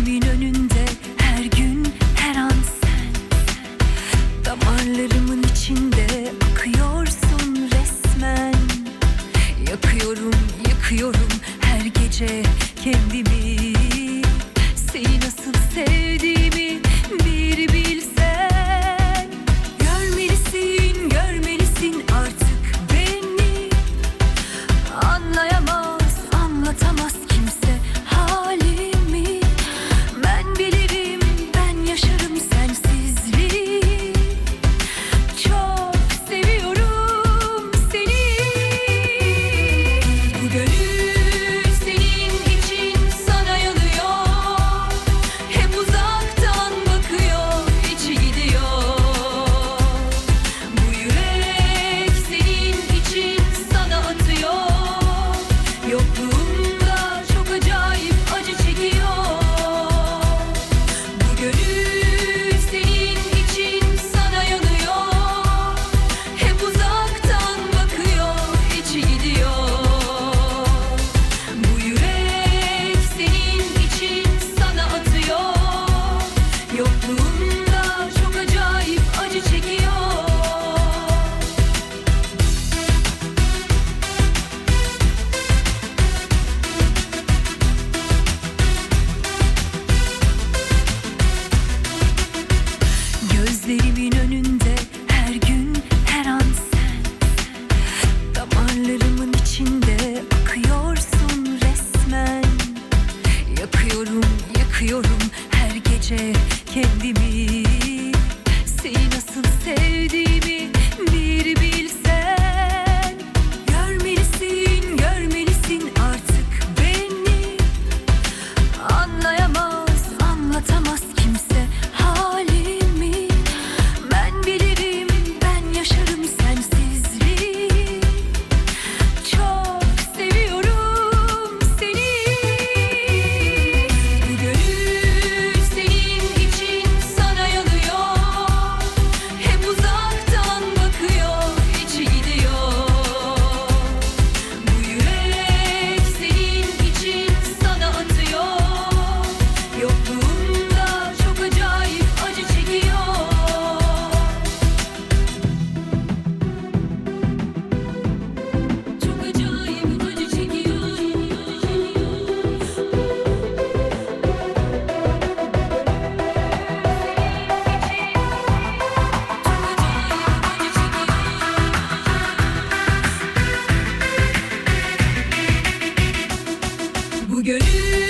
Gözlerimin önünde her gün her an sen. Damarlarımın içinde akıyorsun resmen. Yakıyorum yıkıyorum her gece kendimi. you. Seni nasıl sevdiğimi bir bir bu gönül